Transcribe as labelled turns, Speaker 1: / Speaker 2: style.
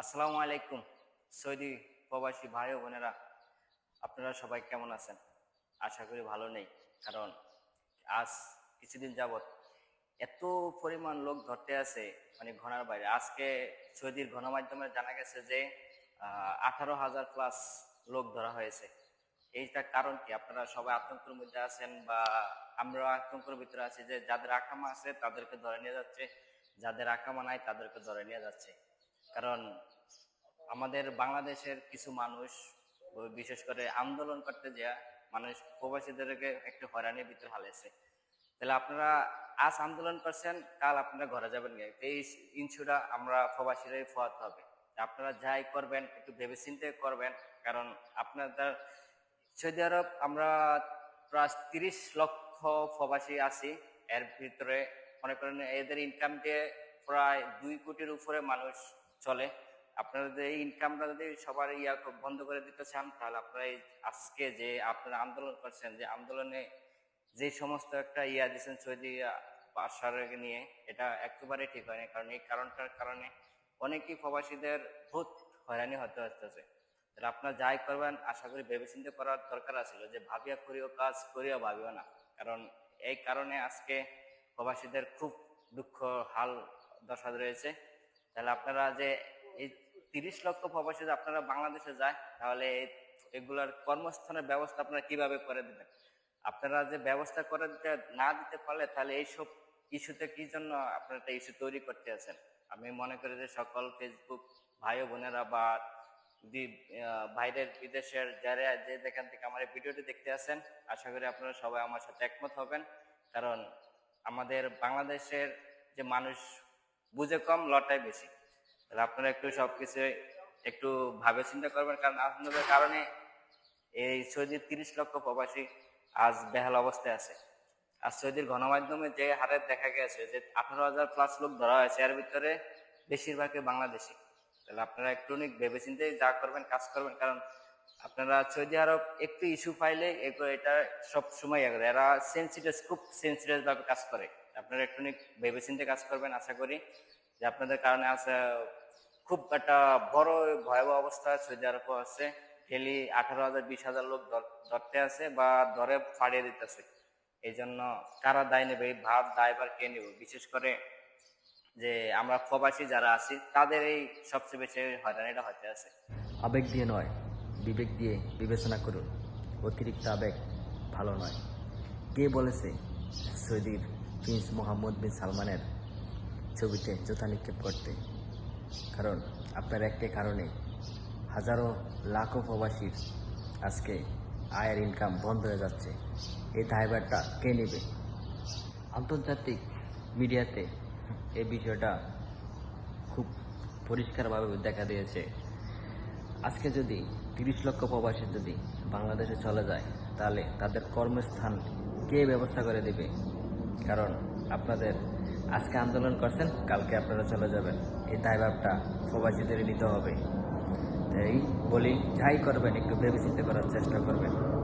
Speaker 1: আসসালামু আলাইকুম, সৌদি প্রবাসী ভাই ও বোনেরা। আপনারা সবাই কেমন আছেন? আশা করি ভালো নেই, কারণ আজ কিছুদিন যাবত এত পরিমাণ লোক ধরতে আছে মানে ঘনার বাইরে। আজকে সৌদির গণমাধ্যমে জানা গেছে যে আঠারো হাজার প্লাস লোক ধরা হয়েছে। এইটা কারণ কি? আপনারা সবাই আতঙ্কের মধ্যে আছেন বা আমরা আতঙ্কের ভিতরে আছি যে, যাদের আকামা আছে তাদেরকে ধরে নিয়ে যাচ্ছে, যাদের আকামা নাই তাদেরকে ধরে নিয়ে যাচ্ছে। কারণ আমাদের বাংলাদেশের কিছু মানুষ, বিশেষ করে আন্দোলন করতে যা মানুষ প্রবাসীদেরকে একটু হয়রানির ভিতরে হালেছে। তাহলে আপনারা আজ আন্দোলন করছেন, কাল আপনারা ঘরে যাবেন এই ইনসুরা আমরা প্রবাসীরাই ফোয়াতে হবে। আপনারা যাই করবেন, একটু ভেবে চিন্তে করবেন, কারণ আপনাদের সৌদি আরব, আমরা প্রায় তিরিশ লক্ষ প্রবাসী আছি। এর ভিতরে মনে করেন এদের ইনকাম দিয়ে প্রায় দুই কোটির উপরে মানুষ চলে। আপনারা যদি এই ইনকামটা যদি সবার ইয়া বন্ধ করে দিতে চান, তাহলে আপনারা আজকে যে আপনারা আন্দোলন করছেন, যে আন্দোলনে যে সমস্ত একটা ইয়া দিচ্ছেন সৌদি বাসারকে নিয়ে, এটা একেবারে ঠিক হয়নি। কারণ এই কারণটার কারণে অনেকেই প্রবাসীদের বহুত হয়রানি হতে হচ্ছে। তাহলে আপনারা যাই করবেন, আশা করি ভেবেচিন্তে করার দরকার আছিল যে ভাবিয়া করিও কাজ করিও ভাবিও না। কারণ এই কারণে আজকে প্রবাসীদের খুব দুঃখ হাল, দশা রয়েছে। তাহলে আপনারা যে এই তিরিশ লক্ষ প্রবাসী যদি আপনারা বাংলাদেশে যায়, তাহলে এগুলার কর্মস্থানের ব্যবস্থা আপনারা কীভাবে করে দিবেন? আপনারা যে ব্যবস্থা করে দিতে না দিতে পারলে তাহলে এইসব ইস্যুতে কি জন্য আপনারা একটা ইস্যু তৈরি করতে আছেন? আমি মনে করি যে সকল ফেসবুক ভাই বোনেরা বা বাইরের বিদেশের যারা যে যেখান থেকে আমার এই ভিডিওটি দেখতে আছেন, আশা করি আপনারা সবাই আমার সাথে একমত হবেন। কারণ আমাদের বাংলাদেশের যে মানুষ বুঝে কম লটাই বেশি। তাহলে আপনারা একটু সবকিছু একটু ভাবে চিন্তা করবেন, কারণ আপনাদের কারণে এই সৌদির তিরিশ লক্ষ প্রবাসী আজ বেহাল অবস্থায় আছে। আর সৌদির গণমাধ্যমে যে হারে দেখা গেছে যে আঠারো হাজার প্লাস লোক ধরা হয়েছে, এর ভিতরে বেশিরভাগই বাংলাদেশি। তাহলে আপনারা একটু অনেক ভেবেচিন্তে যা করবেন, কাজ করবেন, কারণ আপনারা সৌদি আরব একটু ইস্যু পাইলে এটা সব সময় এরা সেন্সিটিভ খুব সেন্সিটিভ ভাবে কাজ করে। আপনারা একটু ভেবেচিন্তে কাজ করবেন, আশা করি যে আপনাদের কারণে আছে খুব একটা বড় ভয়াবহ অবস্থা সৌদি আরব আছে। ডেলি আঠারো হাজার, বিশ হাজার লোক ধরতে আছে বা ধরে ফাড়িয়ে দিতেছে। এই জন্য কারা দায় নেবে, এই ভাব দায়বার কে নেব? বিশেষ করে যে আমরা প্রবাসী যারা আছি, তাদের এই সবচেয়ে বেশি হয়রানিটা হতে আছে।
Speaker 2: আবেগ দিয়ে নয়, বিবেক দিয়ে বিবেচনা করুন। অতিরিক্ত আবেগ ভালো নয়। কে বলেছে সৌদির প্রিন্স মোহাম্মদ বিন সালমানের ছবিতে জোতা নিক্ষেপ করতে। কারণ আপনার একটি কারণে হাজারো লাখো প্রবাসীর আজকে আয়ের ইনকাম বন্ধ হয়ে যাচ্ছে। এই দায়ভারটা কে নেবে? আন্তর্জাতিক মিডিয়াতে এই বিষয়টা খুব পরিষ্কারভাবে দেখা দিয়েছে। আজকে যদি তিরিশ লক্ষ প্রবাসী যদি বাংলাদেশে চলে যায়, তাহলে তাদের কর্মস্থান কে ব্যবস্থা করে দেবে? কারণ আপনাদের আজকে আন্দোলন করছেন, কালকে আপনারা চলে যাবেন। এই দায়ভাবটা প্রবাসীদের নিতে হবে। এই বলি, যাই করবেন, একটু ভেবে চিন্তা করার চেষ্টা করবেন।